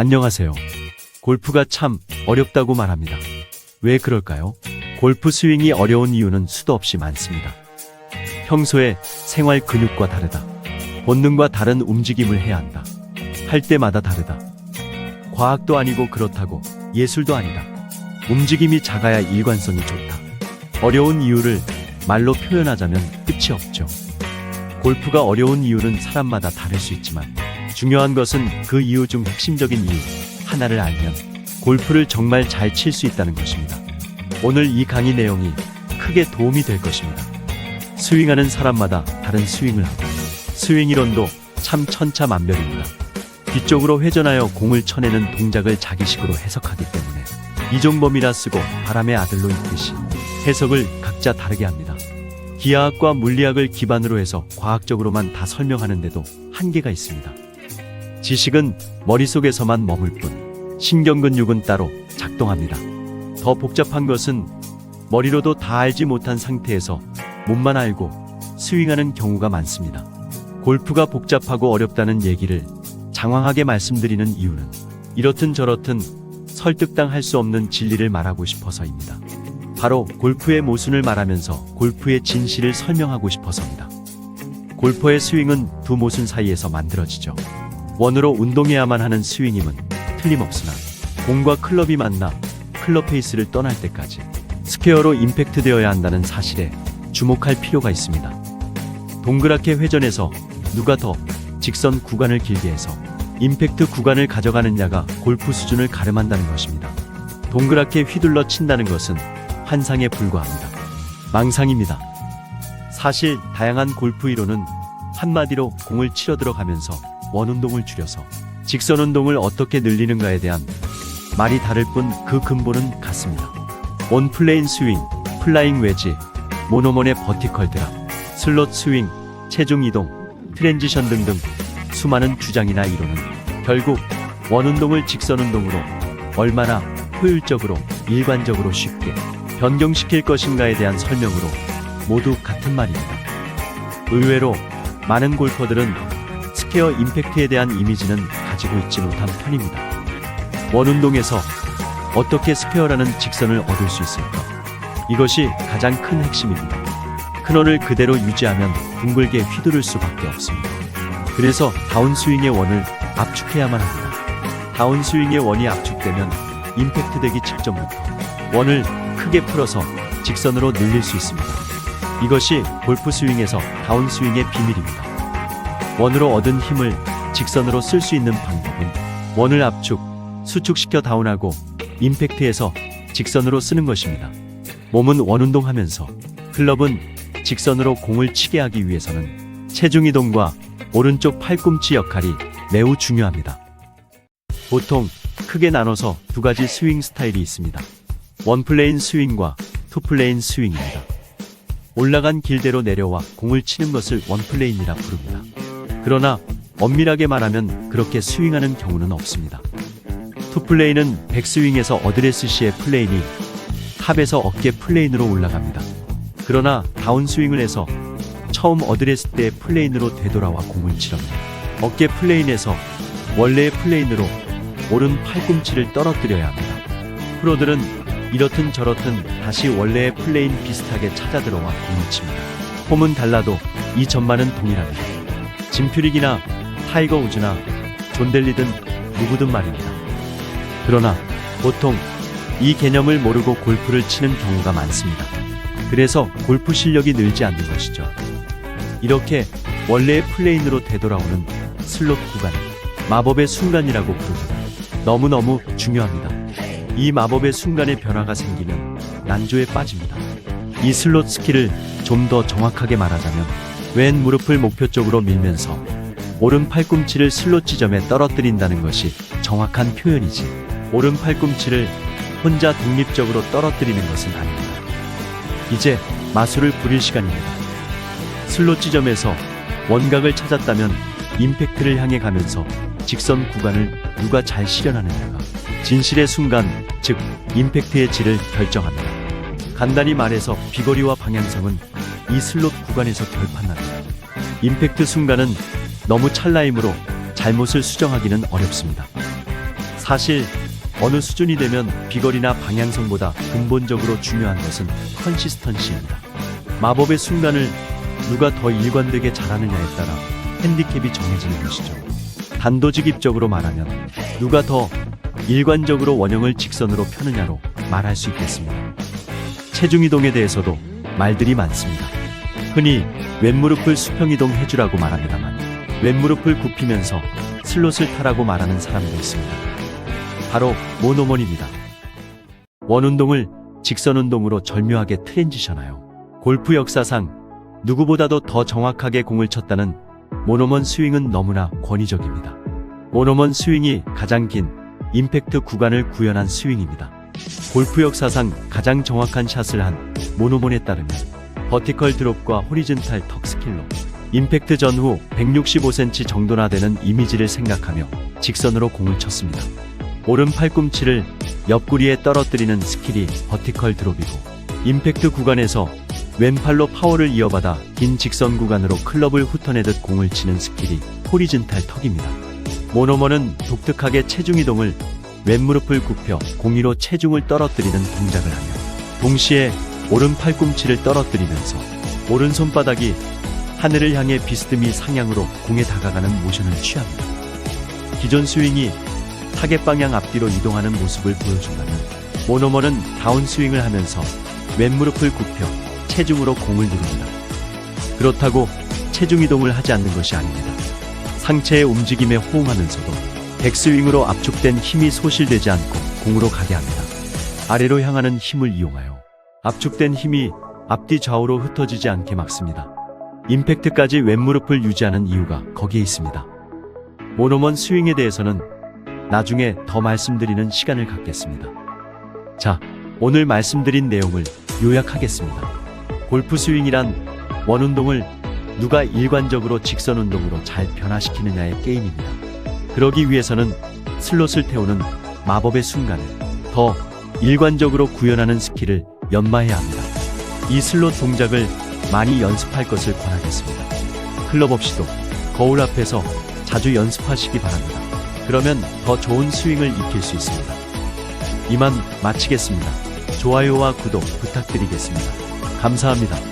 안녕하세요. 골프가 참 어렵다고 말합니다. 왜 그럴까요? 골프 스윙이 어려운 이유는 수도 없이 많습니다. 평소에 생활 근육과 다르다. 본능과 다른 움직임을 해야 한다. 할 때마다 다르다. 과학도 아니고 그렇다고 예술도 아니다. 움직임이 작아야 일관성이 좋다. 어려운 이유를 말로 표현하자면 끝이 없죠. 골프가 어려운 이유는 사람마다 다를 수 있지만 중요한 것은 그 이유 중 핵심적인 이유 하나를 알면 골프를 정말 잘 칠 수 있다는 것입니다. 오늘 이 강의 내용이 크게 도움이 될 것입니다. 스윙하는 사람마다 다른 스윙을 하고 스윙 이론도 참 천차만별입니다. 뒤쪽으로 회전하여 공을 쳐내는 동작을 자기식으로 해석하기 때문에 이종범이라 쓰고 바람의 아들로 읽듯이 해석을 각자 다르게 합니다. 기하학과 물리학을 기반으로 해서 과학적으로만 다 설명하는데도 한계가 있습니다. 지식은 머릿속에서만 머물 뿐 신경 근육은 따로 작동합니다. 더 복잡한 것은 머리로도 다 알지 못한 상태에서 몸만 알고 스윙하는 경우가 많습니다. 골프가 복잡하고 어렵다는 얘기를 장황하게 말씀드리는 이유는 이렇든 저렇든 설득당할 수 없는 진리를 말하고 싶어서입니다. 바로 골프의 모순을 말하면서 골프의 진실을 설명하고 싶어서입니다. 골퍼의 스윙은 두 모순 사이에서 만들어지죠. 원으로 운동해야만 하는 스윙임은 틀림없으나 공과 클럽이 만나 클럽 페이스를 떠날 때까지 스퀘어로 임팩트 되어야 한다는 사실에 주목할 필요가 있습니다. 동그랗게 회전해서 누가 더 직선 구간을 길게 해서 임팩트 구간을 가져가느냐가 골프 수준을 가름한다는 것입니다. 동그랗게 휘둘러 친다는 것은 환상에 불과합니다. 망상입니다. 사실 다양한 골프 이론은 한마디로 공을 치러 들어가면서 원운동을 줄여서 직선 운동을 어떻게 늘리는가에 대한 말이 다를 뿐 그 근본은 같습니다. 온플레인 스윙, 플라잉 웨지, 모노몬의 버티컬 드랍, 슬롯 스윙, 체중 이동, 트랜지션 등등 수많은 주장이나 이론은 결국 원운동을 직선 운동으로 얼마나 효율적으로 일관적으로 쉽게 변경시킬 것인가에 대한 설명으로 모두 같은 말입니다. 의외로 많은 골퍼들은 스퀘어 임팩트에 대한 이미지는 가지고 있지 못한 편입니다. 원운동에서 어떻게 스퀘어라는 직선을 얻을 수 있을까? 이것이 가장 큰 핵심입니다. 큰 원을 그대로 유지하면 둥글게 휘두를 수밖에 없습니다. 그래서 다운스윙의 원을 압축해야만 합니다. 다운스윙의 원이 압축되면 임팩트 되기 직전부터 원을 크게 풀어서 직선으로 늘릴 수 있습니다. 이것이 골프 스윙에서 다운스윙의 비밀입니다. 원으로 얻은 힘을 직선으로 쓸 수 있는 방법은 원을 압축, 수축시켜 다운하고 임팩트에서 직선으로 쓰는 것입니다. 몸은 원운동하면서 클럽은 직선으로 공을 치게 하기 위해서는 체중 이동과 오른쪽 팔꿈치 역할이 매우 중요합니다. 보통 크게 나눠서 두 가지 스윙 스타일이 있습니다. 원플레인 스윙과 투플레인 스윙입니다. 올라간 길대로 내려와 공을 치는 것을 원플레인이라 부릅니다. 그러나 엄밀하게 말하면 그렇게 스윙하는 경우는 없습니다. 투플레인은 백스윙에서 어드레스 시의 플레인이 탑에서 어깨 플레인으로 올라갑니다. 그러나 다운스윙을 해서 처음 어드레스 때 플레인으로 되돌아와 공을 치릅니다. 어깨 플레인에서 원래의 플레인으로 오른 팔꿈치를 떨어뜨려야 합니다. 프로들은 이렇든 저렇든 다시 원래의 플레인 비슷하게 찾아 들어와 공을 칩니다. 폼은 달라도 이 전만은 동일합니다. 짐퓨릭이나 타이거 우즈나 존 델리든 누구든 말입니다. 그러나 보통 이 개념을 모르고 골프를 치는 경우가 많습니다. 그래서 골프 실력이 늘지 않는 것이죠. 이렇게 원래의 플레인으로 되돌아오는 슬롯 구간, 마법의 순간이라고 부릅니다. 너무너무 중요합니다. 이 마법의 순간에 변화가 생기면 난조에 빠집니다. 이 슬롯 스킬을 좀 더 정확하게 말하자면 왼 무릎을 목표 쪽으로 밀면서 오른 팔꿈치를 슬롯 지점에 떨어뜨린다는 것이 정확한 표현이지. 오른 팔꿈치를 혼자 독립적으로 떨어뜨리는 것은 아닙니다. 이제 마술을 부릴 시간입니다. 슬롯 지점에서 원각을 찾았다면 임팩트를 향해 가면서 직선 구간을 누가 잘 실현하느냐가 진실의 순간, 즉 임팩트의 질을 결정합니다. 간단히 말해서 비거리와 방향성은 이 슬롯 구간에서 결판납니다. 임팩트 순간은 너무 찰나이므로 잘못을 수정하기는 어렵습니다. 사실 어느 수준이 되면 비거리나 방향성보다 근본적으로 중요한 것은 컨시스턴시입니다. 마법의 순간을 누가 더 일관되게 잘하느냐에 따라 핸디캡이 정해지는 것이죠. 단도직입적으로 말하면 누가 더 일관적으로 원형을 직선으로 펴느냐로 말할 수 있겠습니다. 체중 이동에 대해서도 말들이 많습니다. 흔히 왼무릎을 수평이동 해주라고 말합니다만 왼무릎을 굽히면서 슬롯을 타라고 말하는 사람도 있습니다. 바로 모노몬입니다. 원운동을 직선운동으로 절묘하게 트랜지션하여 골프 역사상 누구보다도 더 정확하게 공을 쳤다는 모노먼 스윙은 너무나 권위적입니다. 모노먼 스윙이 가장 긴 임팩트 구간을 구현한 스윙입니다. 골프 역사상 가장 정확한 샷을 한 모노몬에 따르면 버티컬 드롭과 호리즌탈 턱 스킬로 임팩트 전후 165cm 정도나 되는 이미지를 생각하며 직선으로 공을 쳤습니다. 오른 팔꿈치를 옆구리에 떨어뜨리는 스킬이 버티컬 드롭이고 임팩트 구간에서 왼팔로 파워를 이어받아 긴 직선 구간으로 클럽을 훑어내듯 공을 치는 스킬이 호리즌탈 턱입니다. 모노먼은 독특하게 체중 이동을 왼무릎을 굽혀 공이로 체중을 떨어뜨리는 동작을 하며 동시에 오른 팔꿈치를 떨어뜨리면서 오른 손바닥이 하늘을 향해 비스듬히 상향으로 공에 다가가는 모션을 취합니다. 기존 스윙이 타겟 방향 앞뒤로 이동하는 모습을 보여준다면 모노먼은 다운 스윙을 하면서 왼무릎을 굽혀 체중으로 공을 누릅니다. 그렇다고 체중 이동을 하지 않는 것이 아닙니다. 상체의 움직임에 호응하면서도 백스윙으로 압축된 힘이 소실되지 않고 공으로 가게 합니다. 아래로 향하는 힘을 이용하여 압축된 힘이 앞뒤 좌우로 흩어지지 않게 막습니다. 임팩트까지 왼무릎을 유지하는 이유가 거기에 있습니다. 모노먼 스윙에 대해서는 나중에 더 말씀드리는 시간을 갖겠습니다. 자, 오늘 말씀드린 내용을 요약하겠습니다. 골프 스윙이란 원운동을 누가 일관적으로 직선 운동으로 잘 변화시키느냐의 게임입니다. 그러기 위해서는 슬롯을 태우는 마법의 순간을 더 일관적으로 구현하는 스킬을 연마해야 합니다. 이 슬롯 동작을 많이 연습할 것을 권하겠습니다. 클럽 없이도 거울 앞에서 자주 연습하시기 바랍니다. 그러면 더 좋은 스윙을 익힐 수 있습니다. 이만 마치겠습니다. 좋아요와 구독 부탁드리겠습니다. 감사합니다.